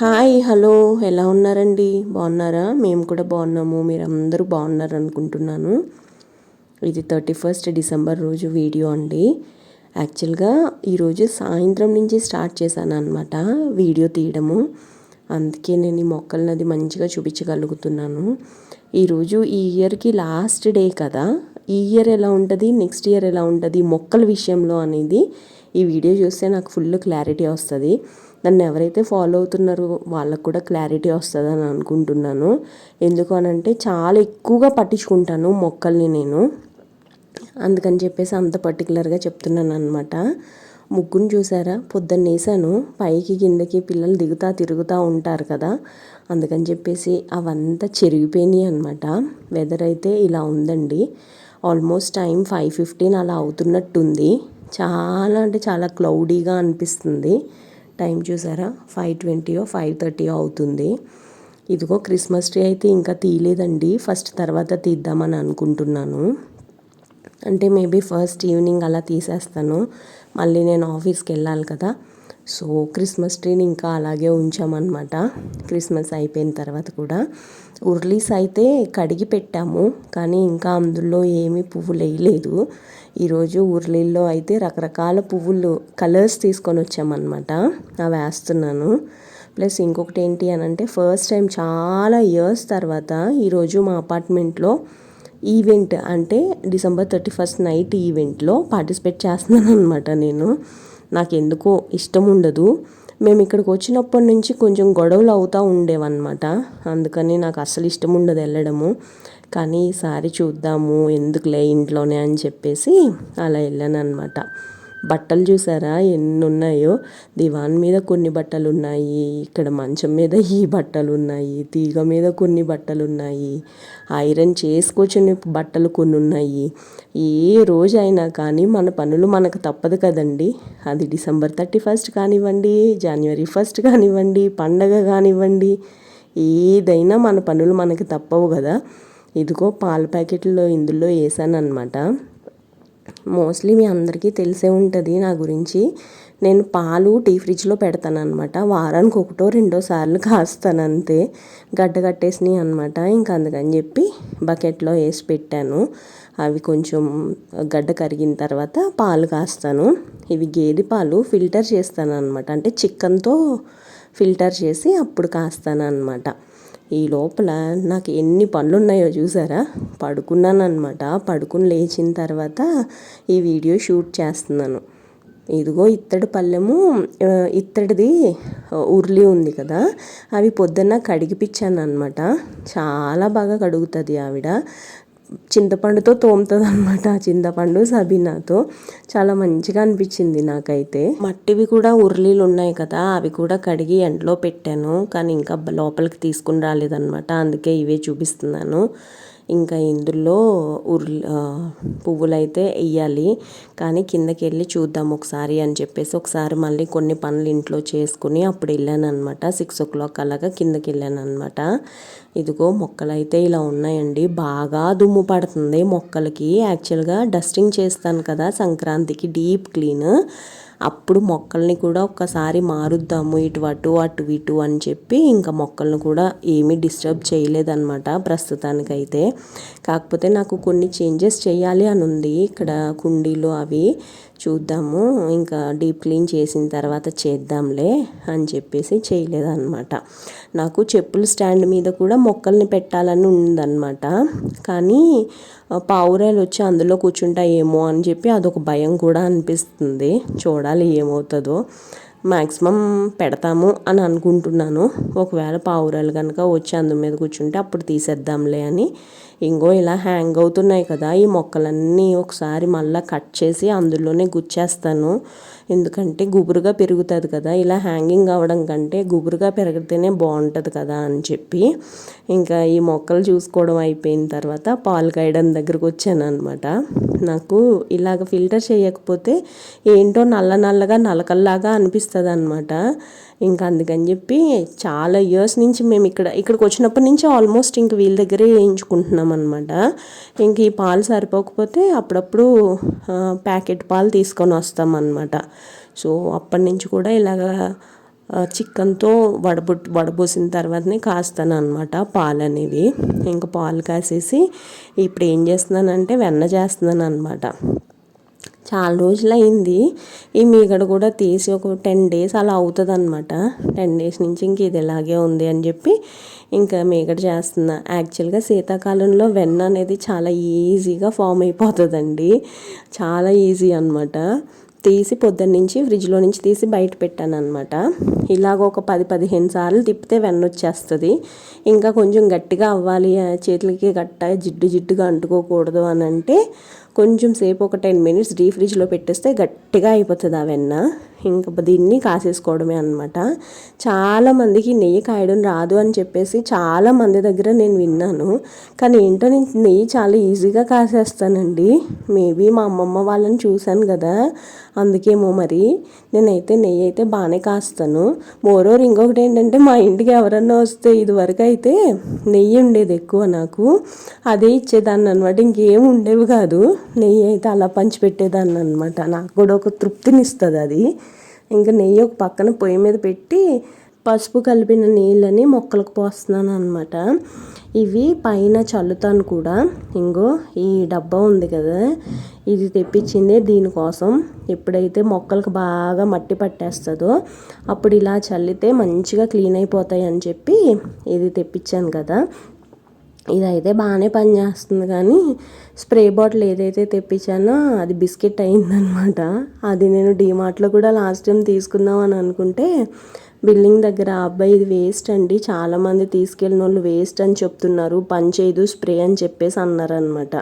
Hi hello. ఎలా ఉన్నారండి? బాగున్నారా? మేము కూడా బాగున్నాము. మీరు అందరూ బాగున్నారు అనుకుంటున్నాను ఇది థర్టీ ఫస్ట్ డిసెంబర్ రోజు వీడియో అండి. యాక్చువల్గా ఈరోజు సాయంత్రం నుంచి స్టార్ట్ చేశాను అనమాట వీడియో తీయడము. అందుకే నేను ఈ మొక్కలనది మంచిగా చూపించగలుగుతున్నాను. ఈరోజు ఈ ఇయర్కి లాస్ట్ డే కదా. ఈ ఇయర్ ఎలా ఉంటుంది? నెక్స్ట్ ఇయర్ ఎలా ఉంటుంది? మొక్కల విషయంలో అనేది ఈ వీడియో చూస్తే నాకు ఫుల్ క్లారిటీ వస్తుంది. నన్ను ఎవరైతే ఫాలో అవుతున్నారో వాళ్ళకు కూడా క్లారిటీ వస్తుందని అనుకుంటున్నాను. ఎందుకు అనంటే చాలా ఎక్కువగా పట్టించుకుంటాను మొక్కల్ని నేను. అందుకని చెప్పేసి అంత పర్టికులర్గా చెప్తున్నాను అనమాట ముగ్గును చూసారా? పొద్దున్నేసాను పైకి కిందకి పిల్లలు దిగుతా తిరుగుతూ ఉంటారు కదా. అందుకని చెప్పేసి అవంతా చెరిగిపోయినాయి అనమాట వెదర్ అయితే ఇలా ఉందండి. ఆల్మోస్ట్ టైం ఫైవ్ ఫిఫ్టీన్ అలా అవుతున్నట్టుంది. చాలా అంటే చాలా క్లౌడీగా అనిపిస్తుంది. టైం చూసారా? ఫైవ్ ట్వంటీయో ఫైవ్ థర్టీయో అవుతుంది. ఇదిగో క్రిస్మస్ ట్రీ అయితే ఇంకా తీయలేదండి. ఫస్ట్ తర్వాత తీద్దామని అనుకుంటున్నాను. అంటే మేబీ ఫస్ట్ ఈవినింగ్ అలా తీసేస్తాను. మళ్ళీ నేను ఆఫీస్కి వెళ్ళాలి కదా. సో క్రిస్మస్ ట్రీని ఇంకా అలాగే ఉంచామన్నమాట. క్రిస్మస్ అయిపోయిన తర్వాత కూడా. ఉర్లీస్ అయితే కడిగి పెట్టాము కానీ ఇంకా అందులో ఏమీ పువ్వులు వేయలేదు ఈరోజు ఉర్లీల్లో అయితే రకరకాల పువ్వులు కలర్స్ తీసుకొని వచ్చామన్నమాట. అవి వేస్తున్నాను. ప్లస్ ఇంకొకటి ఏంటి అని అంటే ఫస్ట్ టైం చాలా ఇయర్స్ తర్వాత ఈరోజు మా అపార్ట్మెంట్లో ఈవెంట్ అంటే డిసెంబర్ థర్టీ ఫస్ట్ నైట్ ఈవెంట్లో పార్టిసిపేట్ చేస్తున్నాను అనమాట నేను. నాకు ఎందుకో ఇష్టం ఉండదు మేము ఇక్కడికి వచ్చినప్పటి నుంచి కొంచెం గొడవలు అవుతూ ఉండేవన్నమాట. అందుకని నాకు అసలు ఇష్టం ఉండదు వెళ్ళడము. కానీ ఈసారి చూద్దాము ఎందుకులే ఇంట్లోనే అని చెప్పేసి అలా వెళ్ళాను అనమాట బట్టలు చూసారా? ఎన్ని ఉన్నాయో దివాన్ మీద కొన్ని బట్టలు ఉన్నాయి ఇక్కడ మంచం మీద ఈ బట్టలు ఉన్నాయి తీగ మీద కొన్ని బట్టలు ఉన్నాయి ఐరన్ చేసుకొచ్చిన బట్టలు కొన్ని ఉన్నాయి ఏ రోజు అయినా కానీ మన పనులు మనకు తప్పదు కదండి. అది డిసెంబర్ థర్టీ ఫస్ట్ కానివ్వండి జనవరి ఫస్ట్ కానివ్వండి పండగ కానివ్వండి ఏదైనా మన పనులు మనకి తప్పవు కదా. ఇదిగో పాల ప్యాకెట్లో ఇందులో వేసాను అనమాట మోస్ట్లీ మీ అందరికీ తెలిసే ఉంటుంది నా గురించి. నేను పాలు టీ ఫ్రిడ్జ్లో పెడతాను అనమాట వారానికి ఒకటో రెండో సార్లు కాస్తాను అంతే గడ్డ కట్టేసినాయి అనమాట ఇంకా అందుకని చెప్పి బకెట్లో వేసి పెట్టాను. అవి కొంచెం గడ్డ కరిగిన తర్వాత పాలు కాస్తాను. ఇవి గేదె పాలు ఫిల్టర్ చేస్తాను అనమాట అంటే చికెన్తో ఫిల్టర్ చేసి అప్పుడు కాస్తాను అనమాట ఈ లోపల నాకు ఎన్ని పనులు ఉన్నాయో చూసారా? పడుకున్నాను అనమాట పడుకుని లేచిన తర్వాత ఈ వీడియో షూట్ చేస్తున్నాను. ఇదిగో ఇత్తడి పళ్ళెము ఇత్తడిది ఉర్లి ఉంది కదా అవి పొద్దున్న కడిగిపించాను అనమాట చాలా బాగా కడుగుతుంది ఆవిడ. చింతపండుతో తోముతుంది అనమాట చింతపండు సబీనాతో. చాలా మంచిగా అనిపించింది నాకైతే. మట్టివి కూడా ఉర్లీలు ఉన్నాయి కదా అవి కూడా కడిగి ఎండలో పెట్టాను. కానీ ఇంకా లోపలికి తీసుకుని రాలేదనమాట అందుకే ఇవే చూపిస్తున్నాను. ఇంకా ఇందులో ఉర్లి పువ్వులు అయితే వేయాలి కానీ కిందకి వెళ్ళి చూద్దాం ఒకసారి అని చెప్పేసి ఒకసారి మళ్ళీ కొన్ని పనులు ఇంట్లో చేసుకుని అప్పుడు వెళ్ళాను అనమాట సిక్స్ ఓ క్లాక్ అలాగా కిందకి వెళ్ళాను అనమాట ఇదిగో మొక్కలు అయితే ఇలా ఉన్నాయండి. బాగా దుమ్ము పడుతుంది మొక్కలకి. యాక్చువల్గా డస్టింగ్ చేస్తాను కదా సంక్రాంతికి డీప్ క్లీన్. అప్పుడు మొక్కల్ని కూడా ఒక్కసారి మారుద్దాము ఇటు అటు అటు ఇటు అని చెప్పి ఇంకా మొక్కలను కూడా ఏమీ డిస్టర్బ్ చేయలేదన్నమాట ప్రస్తుతానికైతే. కాకపోతే నాకు కొన్ని చేంజెస్ చేయాలి అని ఉంది. ఇక్కడ కుండీలు అవి చూద్దాము. ఇంకా డీప్ క్లీన్ చేసిన తర్వాత చేద్దాంలే అని చెప్పేసి చేయలేదన్నమాట. నాకు చెప్పుల స్టాండ్ మీద కూడా మొక్కల్ని పెట్టాలని ఉందన్నమాట. కానీ పావురాలు వచ్చి అందులో కూర్చుంటాయేమో అని చెప్పి అదొక భయం కూడా అనిపిస్తుంది. చూడాలి ఏమవుతుందో. మ్యాక్సిమం పెడతాము అని అనుకుంటున్నాను. ఒకవేళ పావురాలు కనుక వచ్చి అందు మీద కూర్చుంటే అప్పుడు తీసేద్దాంలే అని ఇంకో ఇలా హ్యాంగ్ అవుతున్నాయి కదా ఈ మొక్కలన్నీ ఒకసారి మళ్ళీ కట్ చేసి అందులోనే గుచ్చేస్తాను. ఎందుకంటే గుబురుగా పెరుగుతుంది కదా ఇలా హ్యాంగింగ్ అవ్వడం కంటే గుబురుగా పెరిగితేనే బాగుంటుంది కదా అని చెప్పి ఇంకా ఈ మొక్కలు చూసుకోవడం అయిపోయిన తర్వాత పాలు కాయడం దగ్గరకు వచ్చాను అనమాట నాకు ఇలాగ ఫిల్టర్ చేయకపోతే ఏంటో నల్ల నల్లగా నలకల్లాగా అనిపిస్తుంది అనమాట ఇంకా అందుకని చెప్పి చాలా ఇయర్స్ నుంచి మేము ఇక్కడ ఇక్కడికి వచ్చినప్పటి నుంచి ఆల్మోస్ట్ ఇంక వీళ్ళ దగ్గరే వేయించుకుంటున్నాం అనమాట ఇంక ఈ పాలు సరిపోకపోతే అప్పుడప్పుడు ప్యాకెట్ పాలు తీసుకొని వస్తాం అనమాట సో అప్పటి నుంచి కూడా ఇలాగా చికెన్తో వడబు వడబోసిన తర్వాతనే కాస్తాను అనమాట పాలు అనేవి. ఇంకా పాలు కాసేసి ఇప్పుడు ఏం చేస్తున్నానంటే వెన్న చేస్తున్నాను అనమాట చాలా రోజులు అయింది ఈ మీగడ కూడా తీసి ఒక టెన్ డేస్ అలా అవుతుంది అనమాట టెన్ డేస్ నుంచి ఇంక ఇది ఇలాగే ఉంది అని చెప్పి ఇంకా మీగడ చేస్తున్నా. యాక్చువల్గా శీతాకాలంలో వెన్న అనేది చాలా ఈజీగా ఫామ్ అయిపోతుందండి. చాలా ఈజీ అనమాట తీసి పొద్దున్న నుంచి ఫ్రిడ్జ్లో నుంచి తీసి బయట పెట్టాను అనమాట ఇలాగ ఒక పది పదిహేను సార్లు తిప్పితే వెన్న వచ్చేస్తుంది. ఇంకా కొంచెం గట్టిగా అవ్వాలి చేతులకి గట్ట జిడ్డు జిడ్డుగా అంటుకోకూడదు అని అంటే కొంచెం సేపు ఒక టెన్ మినిట్స్ డీ ఫ్రిడ్జ్లో పెట్టేస్తే గట్టిగా అయిపోతుంది ఆ వెన్న. ఇంకా దీన్ని కాసేసుకోవడమే అనమాట చాలామందికి నెయ్యి కాయడం రాదు అని చెప్పేసి చాలా మంది దగ్గర నేను విన్నాను. కానీ ఏంటో నేను నెయ్యి చాలా ఈజీగా కాసేస్తానండి. మేబీ మా అమ్మమ్మ వాళ్ళని చూశాను కదా. అందుకేమో మరి. నేనైతే నెయ్యి అయితే బాగానే కాస్తాను. మోరోర్ ఇంకొకటి ఏంటంటే మా ఇంటికి ఎవరన్నా వస్తే ఇదివరకు అయితే నెయ్యి ఉండేది ఎక్కువ నాకు. అదే ఇచ్చేదాన్ని అనమాట ఇంకేం ఉండేవి కాదు. నెయ్యి అయితే అలా పంచిపెట్టేదాన్ని అనమాట నాకు కూడా ఒక తృప్తినిస్తుంది అది. ఇంకా నెయ్యి ఒక పక్కన పొయ్యి మీద పెట్టి పసుపు కలిపిన నీళ్ళని మొక్కలకు పోస్తున్నాను అనమాట ఇవి పైన చల్లుతాను కూడా. ఇంగో ఈ డబ్బా ఉంది కదా ఇది తెప్పించిందే దీనికోసం. ఎప్పుడైతే మొక్కలకు బాగా మట్టి పట్టేస్తుందో అప్పుడు ఇలా చల్లితే మంచిగా క్లీన్ అయిపోతాయి అని చెప్పి ఇది తెప్పించాను కదా. ఇదైతే బాగానే పనిచేస్తుంది కానీ స్ప్రే బాటిల్ ఏదైతే తెప్పించానో అది బిస్కెట్ అయిందనమాట అది నేను డీమార్ట్లో కూడా లాస్ట్ టైం తీసుకుందాం అని అనుకుంటే బిల్డింగ్ దగ్గర అబ్బాయి ఇది వేస్ట్ అండి చాలామంది తీసుకెళ్ళిన వాళ్ళు వేస్ట్ అని చెప్తున్నారు పని చేయదు స్ప్రే అని చెప్పేసి అన్నారనమాట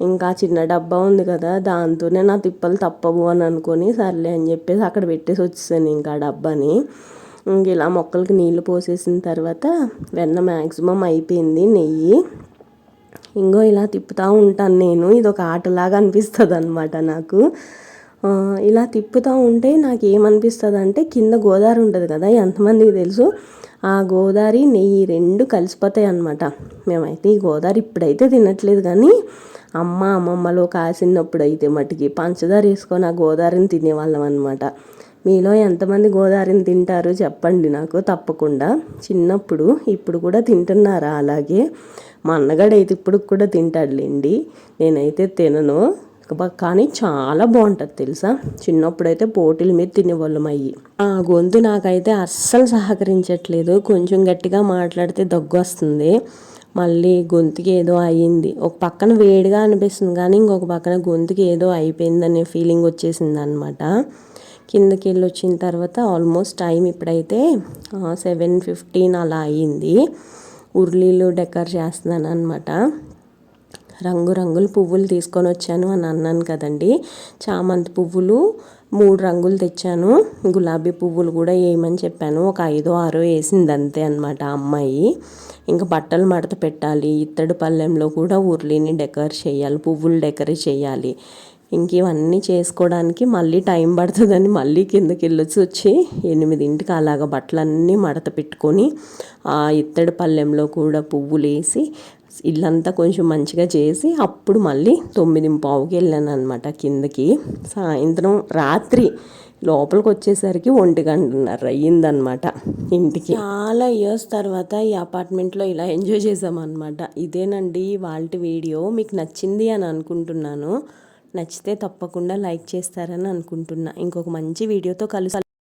ఇంకా చిన్న డబ్బా ఉంది కదా దాంతోనే నా తిప్పలు తప్పవు అని అనుకొని సర్లే అని చెప్పేసి అక్కడ పెట్టేసి వచ్చేసాను ఇంకా ఆ డబ్బాని. ఇలా మొక్కలకి నీళ్ళు పోసేసిన తర్వాత వెన్న మ్యాక్సిమం అయిపోయింది నెయ్యి. ఇంకో ఇలా తిప్పుతూ ఉంటాను నేను. ఇది ఒక ఆటలాగా అనిపిస్తుంది అనమాట నాకు ఇలా తిప్పుతూ ఉంటే నాకు ఏమనిపిస్తుంది అంటే కింద గోదావరి ఉంటుంది కదా ఎంతమందికి తెలుసు? ఆ గోదావరి నెయ్యి రెండు కలిసిపోతాయి అనమాట మేమైతే ఈ గోదావరి ఇప్పుడైతే తినట్లేదు కానీ అమ్మ అమ్మమ్మలో కాసినప్పుడు అయితే మట్టుకి పంచదార వేసుకొని ఆ గోదావరిని తినేవాళ్ళం అనమాట మీలో ఎంతమంది గోదావరిని తింటారు చెప్పండి నాకు తప్పకుండా. చిన్నప్పుడు ఇప్పుడు కూడా తింటున్నారా? అలాగే మా అన్నగాడు అయితే ఇప్పుడు కూడా తింటాడులేండి. నేనైతే తినను. కానీ చాలా బాగుంటుంది తెలుసా? చిన్నప్పుడైతే పోటీల మీద తినేవాళ్ళం అయ్యి. ఆ గొంతు నాకైతే అస్సలు సహకరించట్లేదు. కొంచెం గట్టిగా మాట్లాడితే దగ్గు వస్తుంది. మళ్ళీ గొంతుకి ఏదో అయ్యింది. ఒక పక్కన వేడిగా అనిపిస్తుంది కానీ ఇంకొక పక్కన గొంతుకి ఏదో అయిపోయిందనే ఫీలింగ్ వచ్చేసింది అనమాట కిందకి వెళ్ళి వచ్చిన తర్వాత ఆల్మోస్ట్ టైం ఇప్పుడైతే సెవెన్ ఫిఫ్టీన్ అలా అయ్యింది. ఉర్లీలు డెకర్ చేస్తున్నాను అనమాట రంగురంగుల పువ్వులు తీసుకొని వచ్చాను అని అన్నాను కదండి. చామంతి పువ్వులు మూడు రంగులు తెచ్చాను. గులాబీ పువ్వులు కూడా వేయమని చెప్పాను. ఒక ఐదో ఆరో వేసింది అంతే అనమాట అమ్మాయి. ఇంకా బట్టలు మడత పెట్టాలి. ఇత్తడి పళ్ళెంలో కూడా ఉర్లిని డెకర్ చేయాలి పువ్వులు డెకరేట్ చేయాలి. ఇంక ఇవన్నీ చేసుకోవడానికి మళ్ళీ టైం పడుతుందని మళ్ళీ కిందకి వెళ్ళొచ్చి వచ్చి ఎనిమిదింటికి అలాగ బట్టలన్నీ మడత పెట్టుకొని ఆ ఇత్తడి పళ్ళెంలో కూడా పువ్వులు వేసి ఇల్లంతా కొంచెం మంచిగా చేసి అప్పుడు మళ్ళీ తొమ్మిది పావుకి వెళ్ళాను అనమాట కిందకి. సాయంత్రం రాత్రి లోపలికి వచ్చేసరికి ఒంటి గంటన్నర అయ్యిందనమాట ఇంటికి. చాలా ఇయర్స్ తర్వాత ఈ అపార్ట్మెంట్లో ఇలా ఎంజాయ్ చేసామన్నమాట ఇదేనండి వాళ్ళ వీడియో మీకు నచ్చింది అని అనుకుంటున్నాను. నచ్చితే తప్పకుండా లైక్ చేస్తారని అనుకుంటున్నా. ఇంకొక మంచి వీడియోతో కలుసు